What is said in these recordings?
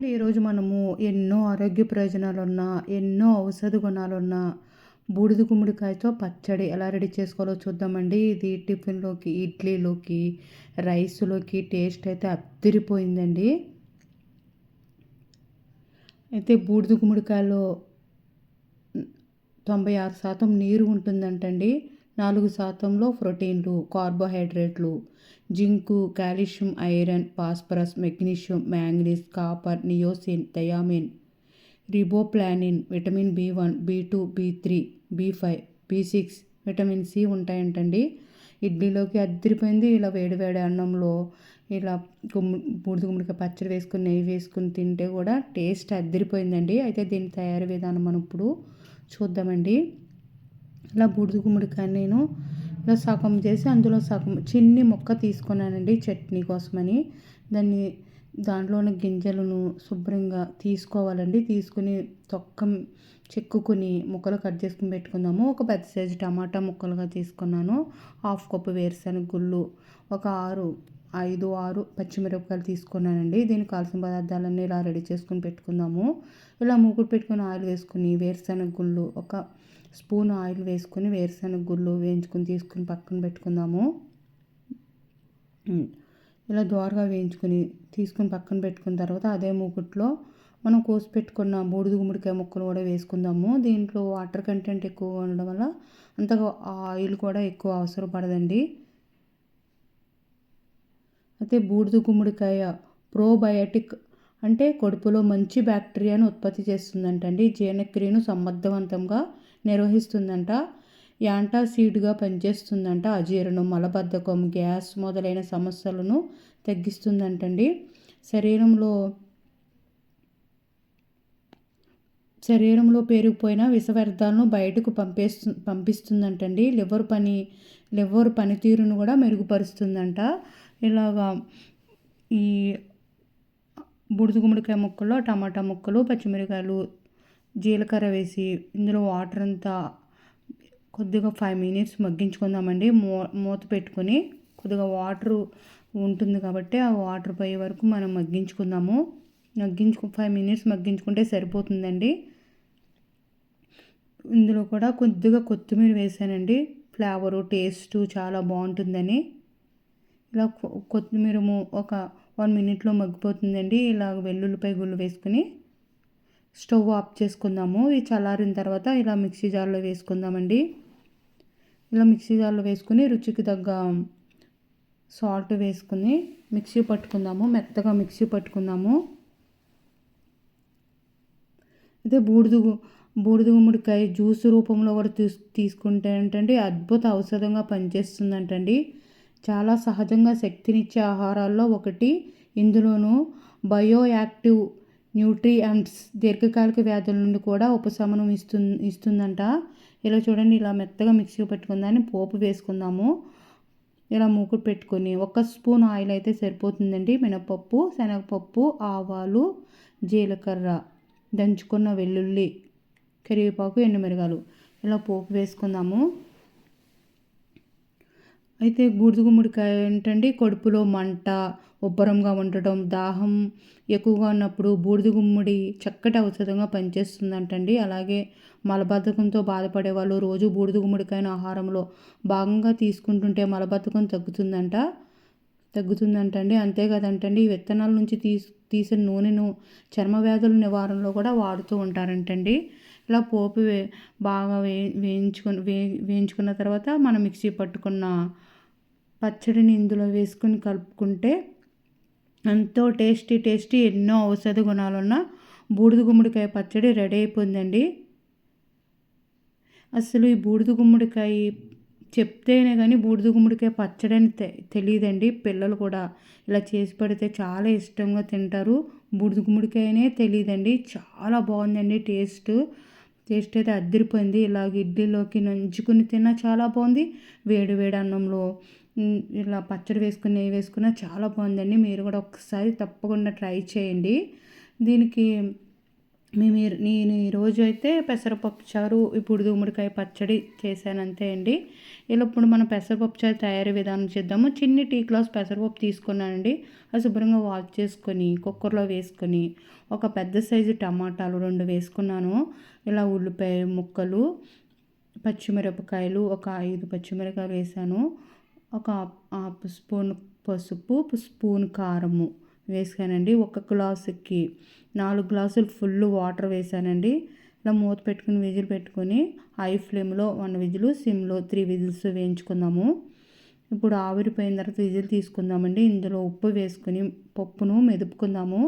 ఈరోజు మనము ఎన్నో ఆరోగ్య ప్రయోజనాలున్న ఎన్నో ఔషధ గుణాలున్న బూడిద గుమ్మడికాయతో పచ్చడి ఎలా రెడీ చేసుకోవాలో చూద్దామండి. ఇది టిఫిన్లోకి ఇడ్లీలోకి రైస్లోకి టేస్ట్ అయితే అద్దరిపోయిందండి. అయితే బూడిద గుమ్మడికాయలో తొంభై ఆరు శాతం నీరు ఉంటుందంటండి. నాలుగు శాతంలో ప్రోటీన్లు కార్బోహైడ్రేట్లు zinc calcium iron phosphorus magnesium manganese copper niacin thiamine riboflavin vitamin B one B two B three B five B six vitamin C ఉంటాయంటండి. ఇడ్లీలోకి అద్దరిపోయింది. ఇలా వేడి వేడి అన్నంలో ఇలా గుమ్మి బూడిద గుమ్మడికాయ పచ్చడి వేసుకుని నెయ్యి వేసుకుని తింటే కూడా టేస్ట్ అద్దరిపోయిందండి. అయితే దీని తయారీ విధానం మనం ఇప్పుడు చూద్దామండి. ఇలా బూడిద గుమ్మడికాయ నేను ఇలా సగం చేసి అందులో సగం చిన్ని మొక్క తీసుకున్నానండి చట్నీ కోసమని. దాన్ని దాంట్లోని గింజలను శుభ్రంగా తీసుకోవాలండి. తీసుకుని తొక్క చెక్కుకుని ముక్కలు కట్ చేసుకుని పెట్టుకుందాము. ఒక పెద్ద సైజు టమాటా ముక్కలుగా తీసుకున్నాను. హాఫ్ కప్పు వేరుశనగ గుళ్ళు ఒక ఆరు ఐదు ఆరు పచ్చిమిరపకాయలు తీసుకున్నానండి. దీనికి కావాల్సిన పదార్థాలన్నీ ఇలా రెడీ చేసుకుని పెట్టుకుందాము. ఇలా మూకుడు పెట్టుకుని ఆయిల్ వేసుకుని వేరుశనగ గుళ్ళు ఒక స్పూన్ ఆయిల్ వేసుకుని వేరుశనగ గుళ్ళు వేయించుకుని తీసుకుని పక్కన పెట్టుకుందాము. ఇలా దోరగా వేయించుకుని తీసుకుని పక్కన పెట్టుకున్న తర్వాత అదే మూకుట్లో మనం కోసి పెట్టుకున్న బూడిద గుమ్మడికాయ ముక్కలు కూడా వేసుకుందాము. దీంట్లో వాటర్ కంటెంట్ ఎక్కువ ఉండడం వల్ల అంతగా ఆయిల్ కూడా ఎక్కువ అవసరం పడదండి అయితే బూడిద గుమ్మడికాయ ప్రోబయోటిక్ అంటే కడుపులో మంచి బ్యాక్టీరియాను ఉత్పత్తి చేస్తుందంటండి. జీర్ణక్రియను సమర్థవంతంగా నిర్వహిస్తుందంట. యాంటాసిడ్గా పనిచేస్తుందంట. అజీర్ణం మలబద్ధకం గ్యాస్ మొదలైన సమస్యలను తగ్గిస్తుందంటండి. శరీరంలో శరీరంలో పేరుకుపోయిన విష వ్యర్థాలను బయటకు పంపేస్తు పంపిస్తుందంటండి. లివర్ పని లివర్ పనితీరును కూడా మెరుగుపరుస్తుందంట. ఇలాగా ఈ బుడిద గుమ్మడికాయ ముక్కల్లో టమాటా ముక్కలు పచ్చిమిరకాయలు జీలకర్ర వేసి ఇందులో వాటర్ అంతా కొద్దిగా ఫైవ్ మినిట్స్ మగ్గించుకుందామండి. మూ మూత పెట్టుకొని కొద్దిగా వాటర్ ఉంటుంది కాబట్టి ఆ వాటర్ పోయే వరకు మనం మగ్గించుకుందాము. మగ్గించుకు ఫైవ్ మినిట్స్ మగ్గించుకుంటే సరిపోతుందండి. ఇందులో కూడా కొద్దిగా కొత్తిమీర వేసానండి. ఫ్లేవరు టేస్ట్ చాలా బాగుంటుందని. ఇలా కొత్తిమీర ఒక వన్ మినిట్లో మగ్గిపోతుందండి. ఇలా వెల్లుల్లిపై గుళ్ళు వేసుకుని స్టవ్ ఆఫ్ చేసుకుందాము. ఇది చల్లారిన తర్వాత ఇలా మిక్సీ జార్లో వేసుకుందామండి. ఇలా మిక్సీ జార్లో వేసుకుని రుచికి తగ్గ సాల్ట్ వేసుకుని మిక్సీ పట్టుకుందాము. మెత్తగా మిక్సీ పట్టుకుందాము. అయితే బూడిద బూడిద గుమ్మడికాయ జ్యూస్ రూపంలో కూడా తీసు తీసుకుంటే ఏంటంటే అద్భుత ఔషధంగా పనిచేస్తుందంటండి. చాలా సహజంగా శక్తినిచ్చే ఆహారాల్లో ఒకటి. ఇందులోనూ బయో యాక్టివ్ న్యూట్రియంట్స్ దీర్ఘకాలిక వ్యాధుల నుండి కూడా ఉపశమనం ఇస్తు ఇస్తుందంట. ఇలా చూడండి ఇలా మెత్తగా మిక్సీ పెట్టుకుందాన్ని పోపు వేసుకుందాము. ఇలా మూకుడు పెట్టుకొని ఒక స్పూన్ ఆయిల్ అయితే సరిపోతుందండి. మినపప్పు శనగపప్పు ఆవాలు జీలకర్ర దంచుకున్న వెల్లుల్లి కరివేపాకు ఎండుమిరగాలు. ఇలా పోపు వేసుకుందాము. అయితే బూడిద గుమ్మడికాయ ఏంటండి? కడుపులో మంట ఉబ్బరంగా ఉండటం దాహం ఎక్కువగా ఉన్నప్పుడు బూడిద గుమ్మడి చక్కటి ఔషధంగా పనిచేస్తుందంటండి. అలాగే మలబద్ధకంతో బాధపడే వాళ్ళు రోజు బూడిద గుమ్మడికాయను ఆహారంలో భాగంగా తీసుకుంటుంటే మలబద్ధకం తగ్గుతుందంట తగ్గుతుందంటండి. అంతేకాదంటండి ఈ విత్తనాల నుంచి తీసి తీసిన నూనెను చర్మ వ్యాధుల నివారణలో కూడా వాడుతూ ఉంటారంటండి. ఇలా పోపు వే బాగా వే వేయించుకొని వే వేయించుకున్న తర్వాత మనం మిక్సీ పట్టుకున్న పచ్చడిని ఇందులో వేసుకొని కలుపుకుంటే ఎంతో టేస్టీ టేస్టీ ఎన్నో ఔషధ గుణాలున్న బూడిద గుమ్మడికాయ పచ్చడి రెడీ అయిపోయిందండి. అసలు ఈ బూడిద గుమ్మడికాయ చెప్తేనే కానీ బూడిద గుమ్మడికాయ పచ్చడి అని తె తెలియదండి. పిల్లలు కూడా ఇలా చేసి పెడితే చాలా ఇష్టంగా తింటారు. బూడిద గుమ్మడికాయనే తెలియదండి. చాలా బాగుందండి టేస్ట్. టేస్ట్ అయితే అద్దరిపోయింది ఇలాగ ఇడ్లీలోకి నంచుకుని తిన్నా చాలా బాగుంది. వేడి వేడి అన్నంలో ఇలా పచ్చడి వేసుకుని నెయ్యి వేసుకున్నా చాలా బాగుందండి. మీరు కూడా ఒకసారి తప్పకుండా ట్రై చేయండి. దీనికి మేము నేను ఈరోజు అయితే పెసరపప్పు చారు ఇప్పుడు గుమ్మడికాయ పచ్చడి చేశాను అంతే అండి. ఇలా ఇప్పుడు మనం పెసరపప్పు చారు తయారీ విధానం చేద్దాము. చిన్ని టీ గ్లాస్ పెసరపప్పు తీసుకున్నానండి. అది శుభ్రంగా వాష్ చేసుకొని కుక్కర్లో వేసుకొని ఒక పెద్ద సైజు టమాటాలు రెండు వేసుకున్నాను. ఇలా ఉల్లిపాయ ముక్కలు పచ్చిమిరపకాయలు ఒక ఐదు పచ్చిమిరపకాయలు వేసాను. ఒక హాఫ్ స్పూన్ పసుపు స్పూన్ కారము. వేసానండి. ఒక గ్లాసుకి నాలుగు గ్లాసులు ఫుల్ వాటర్ వేసానండి. ఇలా మూత పెట్టుకుని విజిల్ పెట్టుకొని హై ఫ్లేమ్లో వన్ విజిల్ సిమ్లో త్రీ విజిల్స్ వేయించుకుందాము. ఇప్పుడు ఆవిరిపోయిన తర్వాత విజిల్ తీసుకుందామండి. ఇందులో ఉప్పు వేసుకుని పప్పును మెదుపుకుందాము.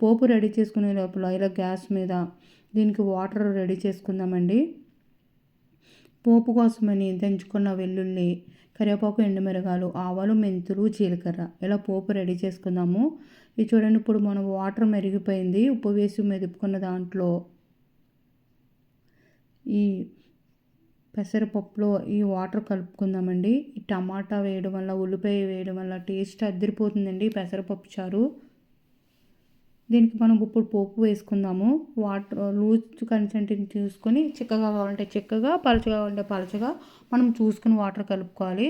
పోపు రెడీ చేసుకునే లోపల ఇలా గ్యాస్ మీద దీనికి వాటర్ రెడీ చేసుకుందామండి. పోపు కోసమని దంచుకున్న వెల్లుల్లి కరివేపాకు ఎండుమిరగాలు ఆవాలు మెంతులు జీలకర్ర. ఇలా పోపు రెడీ చేసుకుందాము. ఇది చూడండి ఇప్పుడు మనం వాటర్ మెరిగిపోయింది. ఉప్పు వేసి మెదుపుకున్న దాంట్లో ఈ పెసరపప్పులో ఈ వాటర్ కలుపుకుందామండి. ఈ టమాటా వేయడం వల్ల ఉల్లిపాయ వేయడం వల్ల టేస్ట్ అద్దరిపోతుందండి పెసరపప్పు చారు. దీనికి మనం ఇప్పుడు పోపు వేసుకుందాము. వాటర్ లూజ్ కన్సెంట్ని చూసుకొని చిక్కగా కావాలంటే చిక్కగా పలచగా కావాలంటే పలచగా మనం చూసుకుని వాటర్ కలుపుకోవాలి.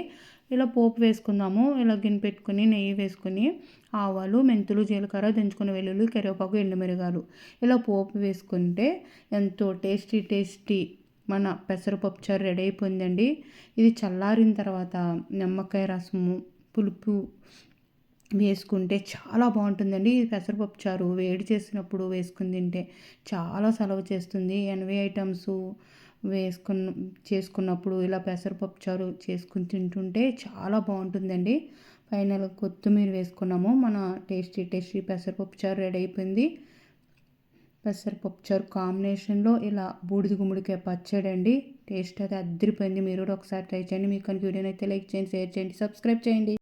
ఇలా పోపు వేసుకుందాము. ఇలా గిన్నె పెట్టుకుని నెయ్యి వేసుకుని ఆవాలు మెంతులు జీలకర్ర దంచుకుని వెల్లుల్లి కరివేపాకు ఎండుమిరగాలు ఇలా పోపు వేసుకుంటే ఎంతో టేస్టీ టేస్టీ మన పెసరపప్పు చారు రెడీ అయిపోయిందండి. ఇది చల్లారిన తర్వాత నిమ్మకాయ రసము పులుపు వేసుకుంటే చాలా బాగుంటుందండి. ఈ పెసరపప్పు చారు వేడి చేసినప్పుడు వేసుకుని తింటే చాలా సెలవు చేస్తుంది. ఎనభై ఐటమ్స్ వేసుకున్న చేసుకున్నప్పుడు ఇలా పెసరపప్పు చారు చేసుకుని తింటుంటే చాలా బాగుంటుందండి. పైన కొత్తిమీర వేసుకున్నాము. మన టేస్టీ టేస్టీ పెసరపప్పు చారు రెడీ అయిపోయింది. పెసరపప్పు చారు కాంబినేషన్లో ఇలా బూడిద గుమ్మడికాయ పచ్చడి అండి. టేస్ట్ అయితే అద్దరిపోయింది మీరు కూడా ఒకసారి ట్రై చేయండి. మీకు కనుక వీడియోని అయితే లైక్ చేయండి షేర్ చేయండి సబ్స్క్రైబ్ చేయండి.